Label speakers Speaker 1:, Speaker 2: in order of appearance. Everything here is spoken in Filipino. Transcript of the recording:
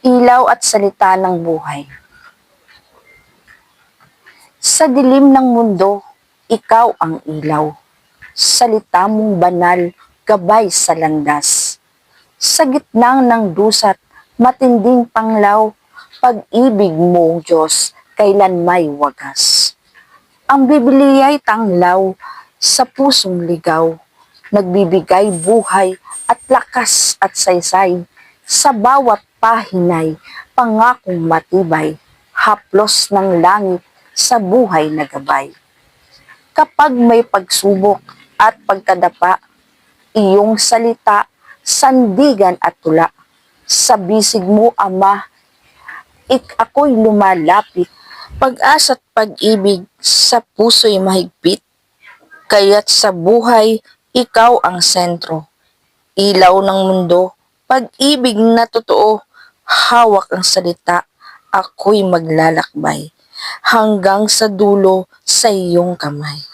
Speaker 1: ilaw at salita ng buhay. Sa dilim ng mundo, ikaw ang ilaw. Salita mong banal, gabay sa landas. Sa gitnang ng dusat, matinding panglaw, pag-ibig mo, Diyos, kailan may wagas. Ang Biblia ay tanglaw sa pusong ligaw, nagbibigay buhay at lakas at saysay sa bawat pahinay, pangakong matibay, haplos ng langit sa buhay na gabay. Kapag may pagsubok at pagkadapa, iyong salita, sandigan at tula, sa bisig mo, Ama, ik ako'y lumalapit, pag-asa at pag-ibig sa puso'y mahigpit, kaya't sa buhay, ikaw ang sentro. Ilaw ng mundo, pag-ibig na totoo, hawak ang salita, ako'y maglalakbay, hanggang sa dulo sa iyong kamay.